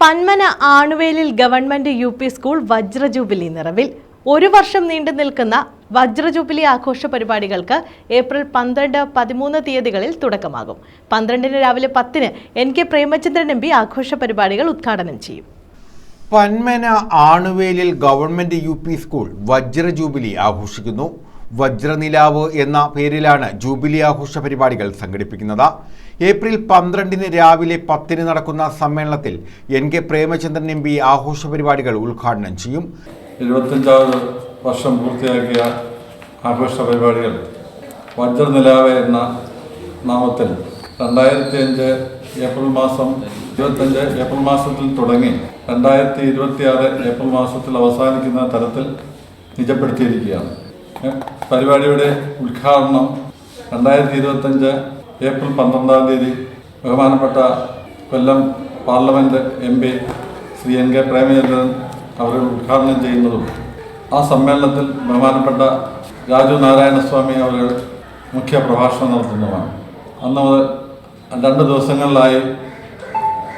പന്മന ആണുവേലിൽ government U P school വജ്രജൂബിലി നിറവിൽ. ഒരു വർഷം നീണ്ടു നിൽക്കുന്ന വജ്രജൂബിലി ആഘോഷ പരിപാടികൾക്ക് ഏപ്രിൽ പന്ത്രണ്ട് പതിമൂന്ന് തീയതികളിൽ തുടക്കമാകും. പന്ത്രണ്ടിന് രാവിലെ പത്തിന് N K Premachandran M P ആഘോഷ പരിപാടികൾ ഉദ്ഘാടനം ചെയ്യും. പന്മന ആണുവേലിൽ ഗവൺമെന്റ് യു പി സ്കൂൾ വജ്രജൂബിലി ആഘോഷിക്കുന്നു. വജ്രനിലാവ് എന്ന പേരിലാണ് ജൂബിലി ആഘോഷ പരിപാടികൾ സംഘടിപ്പിക്കുന്നത്. ഏപ്രിൽ പന്ത്രണ്ടിന് രാവിലെ പത്തിന് നടക്കുന്ന സമ്മേളനത്തിൽ N K Premachandran M P ആഘോഷ പരിപാടികൾ ഉദ്ഘാടനം ചെയ്യും. എഴുപത്തഞ്ചാമത് വർഷം പൂർത്തിയാക്കിയ ആഘോഷ പരിപാടികൾ വജ്രനിലാവ് എന്ന നാമത്തിൽ രണ്ടായിരത്തി അഞ്ച് ഏപ്രിൽ മാസം ഇരുപത്തഞ്ച് ഏപ്രിൽ മാസത്തിൽ തുടങ്ങി രണ്ടായിരത്തി ഇരുപത്തിയാറ് ഏപ്രിൽ മാസത്തിൽ അവസാനിക്കുന്ന തരത്തിൽ നിജപ്പെടുത്തിയിരിക്കുകയാണ്. പരിപാടിയുടെ ഉദ്ഘാടനം രണ്ടായിരത്തി ഇരുപത്തഞ്ച് ഏപ്രിൽ പന്ത്രണ്ടാം തീയതി ബഹുമാനപ്പെട്ട Kollam parliament M P Shri N K Premachandran അവർ ഉദ്ഘാടനം ചെയ്യുന്നതും ആ സമ്മേളനത്തിൽ ബഹുമാനപ്പെട്ട രാജു നാരായണസ്വാമി അവർ മുഖ്യ പ്രഭാഷണം നടത്തുന്നതുമാണ്. അന്ന് രണ്ട് ദിവസങ്ങളിലായി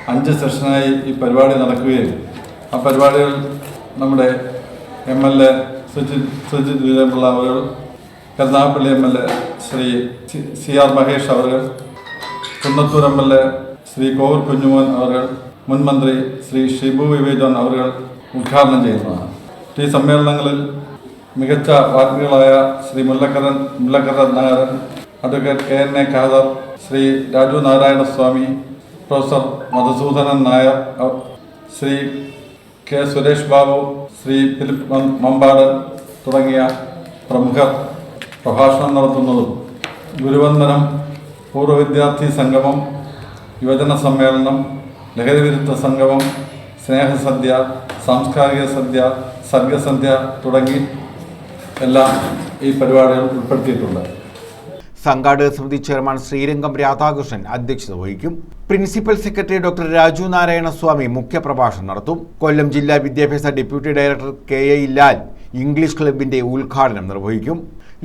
അഞ്ച് സെഷനായി ഈ പരിപാടി നടക്കുകയും ആ പരിപാടികൾ നമ്മുടെ M L A Sujith Sujith Veerapillai our Karunagappally M L A Shri C- R Mahesh our Kunnathur M L A Shri Kovoor Kunjumon അവർ മുൻ മന്ത്രി ശ്രീ ഷിബു വിവേചൻ അവർ ഉദ്ഘാടനം ചെയ്യുന്നതാണ്. ഈ സമ്മേളനങ്ങളിൽ മികച്ച വാക്കുകളായ Shri Mullakkaran Mullakkaran Nairan advocate K N A Khader Shri Raju Narayanaswamy professor Madhusudanan Nair Shri K Suresh Babu Shri Philip Mampad തുടങ്ങിയ പ്രമുഖർ പ്രഭാഷണം നടത്തുന്നതും ഗുരുവന്ദനം പൂർവ വിദ്യാർത്ഥി സംഗമം യുവജന സമ്മേളനം ലഹരിവിരുദ്ധ സംഗമം സ്നേഹസദ്യ സാംസ്കാരിക സദ്യ സർഗസന്ധ്യ തുടങ്ങി എല്ലാം ഈ പരിപാടികൾ ഉൾപ്പെടുത്തിയിട്ടുണ്ട്. സംഘാടക സമിതി ചെയർമാൻ ശ്രീരംഗം രാധാകൃഷ്ണൻ അധ്യക്ഷത വഹിക്കും. Principal secretary doctor Raju Narayana Swamy മുഖ്യപ്രഭാഷണം നടത്തും. കൊല്ലം ജില്ലാ വിദ്യാഭ്യാസ deputy director K A Lal English ക്ലബിന്റെ ഉദ്ഘാടനം നിർവഹിക്കും.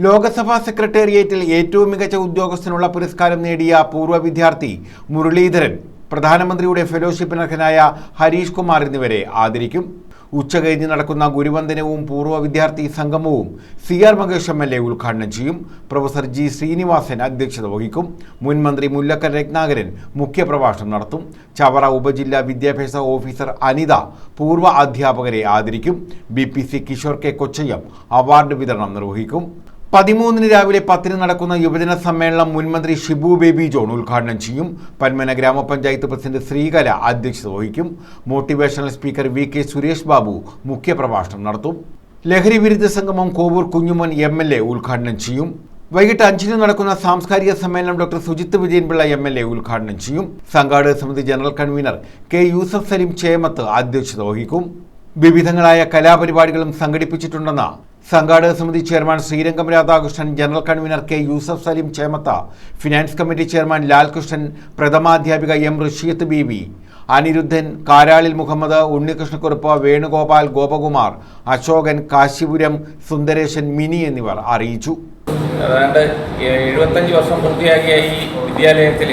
ലോകസഭാ സെക്രട്ടേറിയറ്റിൽ ഏറ്റവും മികച്ച ഉദ്യോഗസ്ഥനുള്ള പുരസ്കാരം നേടിയ പൂർവ വിദ്യാർത്ഥി മുരളീധരൻ പ്രധാനമന്ത്രിയുടെ ഫെലോഷിപ്പിനർഹനായ ഹരീഷ് കുമാർ എന്നിവരെ ആദരിക്കും. ഉച്ചകഴിഞ്ഞ് നടക്കുന്ന ഗുരുവന്ദനവും പൂർവ വിദ്യാർത്ഥി സംഗമവും C R Mahesh M L A ഉദ്ഘാടനം ചെയ്യും. പ്രൊഫസർ ജി ശ്രീനിവാസൻ അധ്യക്ഷത വഹിക്കും. മുൻമന്ത്രി മുല്ലക്കൽ രത്നാകരൻ മുഖ്യപ്രഭാഷണം നടത്തും. ചവറ ഉപജില്ലാ വിദ്യാഭ്യാസ ഓഫീസർ അനിത പൂർവ അധ്യാപകരെ ആദരിക്കും. B P C Kishore K Kochayyam award വിതരണം നിർവഹിക്കും. പതിമൂന്നിന് രാവിലെ പത്തിന് നടക്കുന്ന യുവജന സമ്മേളനം മുൻമന്ത്രി ഷിബു ബേബി ജോൺ ഉദ്ഘാടനം ചെയ്യും. പന്മന ഗ്രാമപഞ്ചായത്ത് പ്രസിഡന്റ് ശ്രീകല അധ്യക്ഷത വഹിക്കും. Motivational speaker V K Suresh Babu മുഖ്യപ്രഭാഷണം നടത്തും. ലഹരി വിരുദ്ധ സംഗമം Kovoor Kunjumon M L A ഉദ്ഘാടനം ചെയ്യും. വൈകിട്ട് അഞ്ചിന് നടക്കുന്ന സാംസ്കാരിക സമ്മേളനം doctor Sujith Vijayanpillai M L A ഉദ്ഘാടനം ചെയ്യും. സംഘാടക സമിതി general convener K Yusuf Saleem Chemath അധ്യക്ഷത വഹിക്കും. വിവിധങ്ങളായ കലാപരിപാടികളും സംഘടിപ്പിച്ചിട്ടുണ്ടെന്ന് സംഘാടക സമിതി chairman Sreerangam Radhakrishnan general convener K Yusuf Saleem Chemath finance committee chairman Lalkrishnan പ്രഥമാധ്യാപിക M Rishiyath V Anirudhan കാരാളിൽ Muhammad Unnikrishnakurup Venugopal Gopakumar Ashokan Kashipuram Sundaresan Mini എന്നിവർ അറിയിച്ചു. ഏതാണ്ട് എഴുപത്തഞ്ച് വർഷം പൂർത്തിയാക്കിയ ഈ വിദ്യാലയത്തിൽ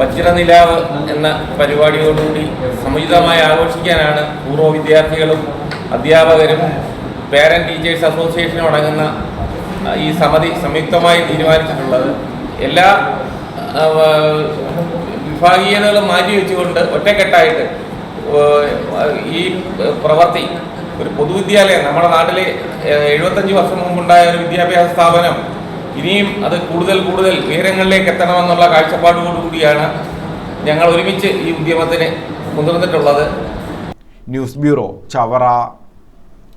വജ്രനിലാവ് എന്ന പരിപാടിയോടുകൂടി സമുചിതമായി ആഘോഷിക്കാനാണ് പൂർവ വിദ്യാർത്ഥികളും അധ്യാപകരും പേരന്റ് ടീച്ചേഴ്സ് അസോസിയേഷൻ അടങ്ങുന്ന ഈ സമിതി സംയുക്തമായി തീരുമാനിച്ചിട്ടുള്ളത്. എല്ലാ വിഭാഗീയതകളും മാറ്റി വെച്ചുകൊണ്ട് ഒറ്റക്കെട്ടായിട്ട് ഈ പ്രവൃത്തി ഒരു പൊതുവിദ്യാലയം നമ്മുടെ നാട്ടിലെ എഴുപത്തഞ്ച് വർഷം മുമ്പുണ്ടായ ഒരു വിദ്യാഭ്യാസ സ്ഥാപനം ഇനിയും അത് കൂടുതൽ കൂടുതൽ ഉയരങ്ങളിലേക്ക് എത്തണമെന്നുള്ള കാഴ്ചപ്പാടോടുകൂടിയാണ് ഞങ്ങൾ ഒരുമിച്ച് ഈ ഉദ്യമത്തിന് മുതിർന്നിട്ടുള്ളത്. News bureau Chavara.